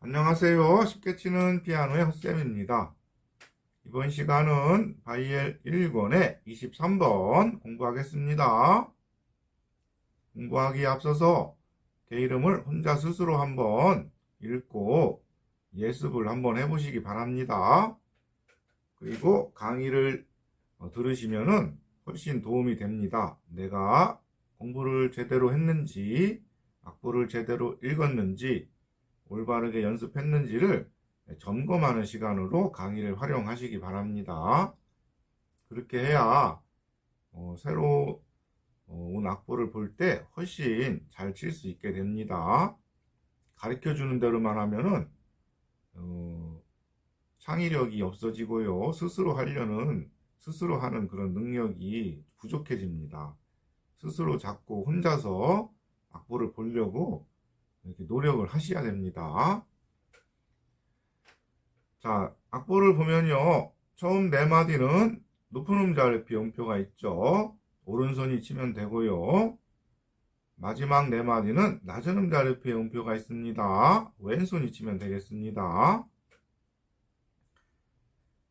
안녕하세요. 쉽게 치는 피아노의 헛쌤입니다. 이번 시간은 바이엘 1권의 23번 공부하겠습니다. 공부하기에 앞서서 개 이름을 혼자 스스로 한번 읽고 예습을 한번 해보시기 바랍니다. 그리고 강의를 어, 들으시면은 훨씬 도움이 됩니다. 내가 공부를 제대로 했는지, 악보를 제대로 읽었는지, 올바르게 연습했는지를 점검하는 시간으로 강의를 활용하시기 바랍니다. 그렇게 해야 어, 새로 어, 온 악보를 볼 때 훨씬 잘 칠 수 있게 됩니다. 가르쳐 주는 대로만 하면은 어, 창의력이 없어지고요. 스스로 하려는 스스로 하는 그런 능력이 부족해집니다. 스스로 자꾸 혼자서 악보를 보려고 이렇게 노력을 하셔야 됩니다. 자, 악보를 보면요. 처음 네 마디는 높은 음자 높이 음표가 있죠. 오른손이 치면 되고요. 마지막 네 마디는 낮은 음자 높이 음표가 있습니다. 왼손이 치면 되겠습니다.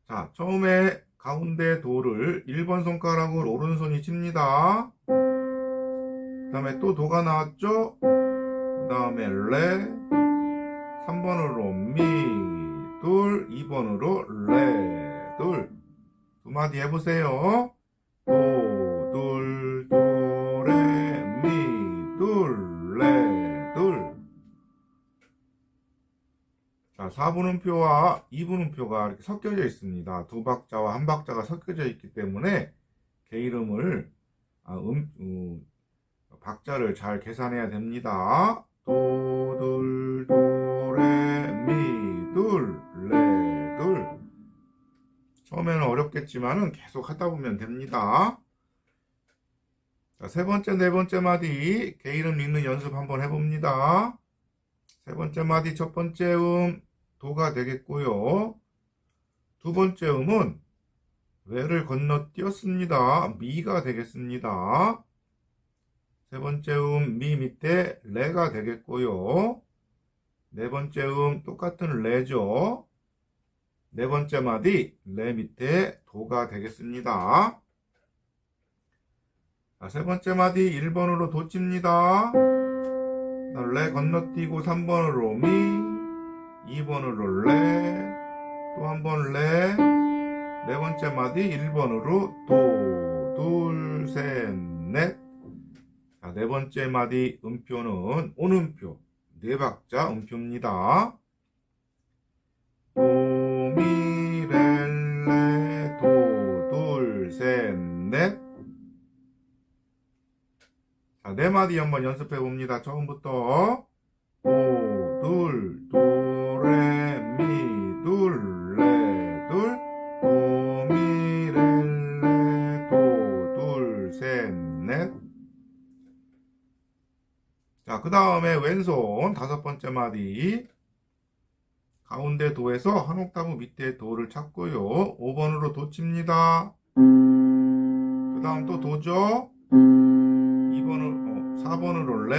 자, 처음에 가운데 도를 1번 손가락으로 오른손이 칩니다. 그 다음에 또 도가 나왔죠? 그 다음에 레 3번으로 미, 둘, 2번으로 레, 둘. 두 마디 해보세요. 도, 둘, 도, 레, 미, 둘, 레, 둘. 자, 4분음표와 2분음표가 이렇게 섞여져 있습니다. 두 박자와 한 박자가 섞여져 있기 때문에 개 이름을, 아, 음, 음, 박자를 잘 계산해야 됩니다. 도, 둘, 도, 레, 미, 둘, 레, 둘. 처음에는 어렵겠지만은 계속 하다 보면 됩니다. 자, 세 번째, 네 번째 마디, 개 이름 읽는 연습 한번 해봅니다. 세 번째 마디, 첫 번째 음, 도가 되겠고요. 두 번째 음은 외를 건너뛰었습니다. 미가 되겠습니다. 세 번째 음, 미 밑에 레가 되겠고요. 네 번째 음, 똑같은 레죠. 네 번째 마디, 레 밑에 도가 되겠습니다. 자, 세 번째 마디 1번으로 도 칩니다. 레 건너뛰고 3번으로 미, 2번으로 레, 또 한 번 레, 네 번째 마디 1번으로 도, 둘, 셋, 넷. 자, 네 번째 마디 음표는 온음표, 네 박자 음표입니다. 도, 미, 레, 레, 도, 둘, 셋, 넷. 자, 네 마디 한번 연습해 봅니다. 처음부터. 자, 그 다음에 왼손 다섯 번째 마디. 가운데 도에서 한 옥타브 밑에 도를 찾고요. 5번으로 도 칩니다. 그 다음 또 도죠. 2번으로, 4번으로 레,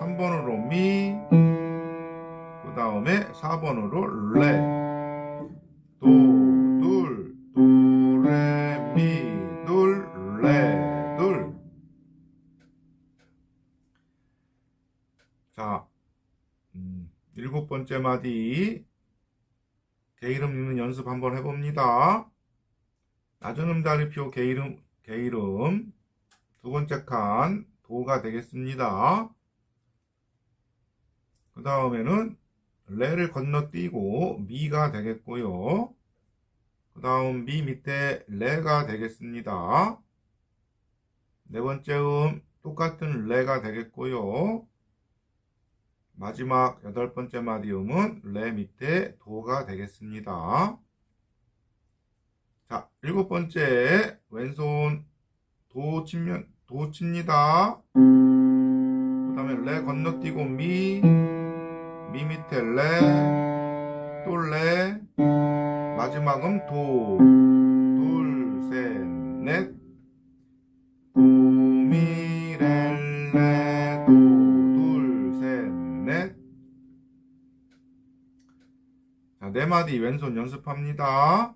3번으로 미, 그 다음에 4번으로 레. 도, 번째 마디. 개 이름 읽는 연습 한번 해봅니다. 낮은 음다리표 개 이름, 개 이름. 두 번째 칸, 도가 되겠습니다. 그 다음에는 레를 건너뛰고 미가 되겠고요. 그 다음 미 밑에 레가 되겠습니다. 네 번째 음 똑같은 레가 되겠고요. 마지막 여덟 번째 마디음은 레 밑에 도가 되겠습니다. 자, 일곱 번째 왼손 도 치면 도 칩니다. 그 다음에 레 건너뛰고 미, 미 밑에 레, 또 레, 마지막은 도, 둘, 셋, 넷, 네 마디 왼손 연습합니다.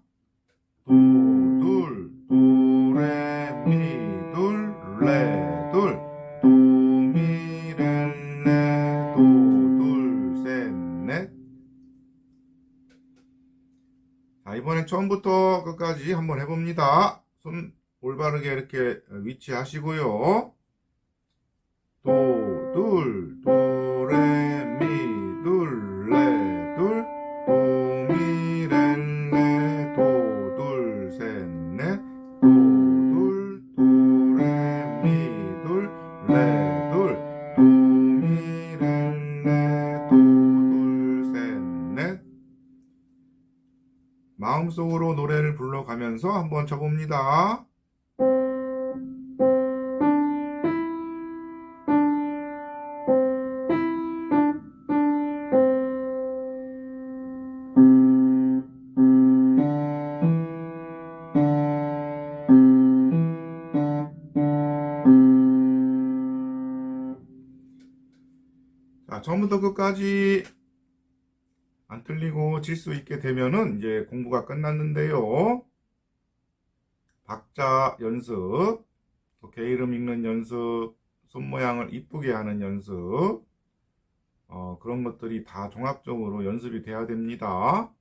도, 둘, 도, 레, 미, 둘, 레, 둘, 도, 미, 레, 레, 도, 둘, 셋, 넷. 자, 이번엔 처음부터 끝까지 한번 해봅니다. 손 올바르게 이렇게 위치하시고요. 도, 둘, 도, 레, 마음속으로 노래를 불러가면서 한번 쳐봅니다. 자, 처음부터 끝까지 안 틀리고 칠수 있게 되면은 이제 공부가 끝났는데요. 박자 연습, 또 개이름 읽는 연습, 손 모양을 이쁘게 하는 연습, 어, 그런 것들이 다 종합적으로 연습이 돼야 됩니다.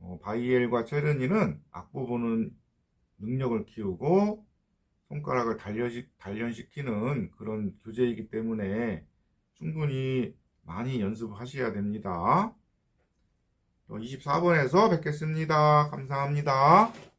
어, 바이엘과 체르니는 악보 보는 능력을 키우고 손가락을 단련시, 단련시키는 그런 교재이기 때문에 충분히 많이 연습하셔야 됩니다. 24번에서 뵙겠습니다. 감사합니다.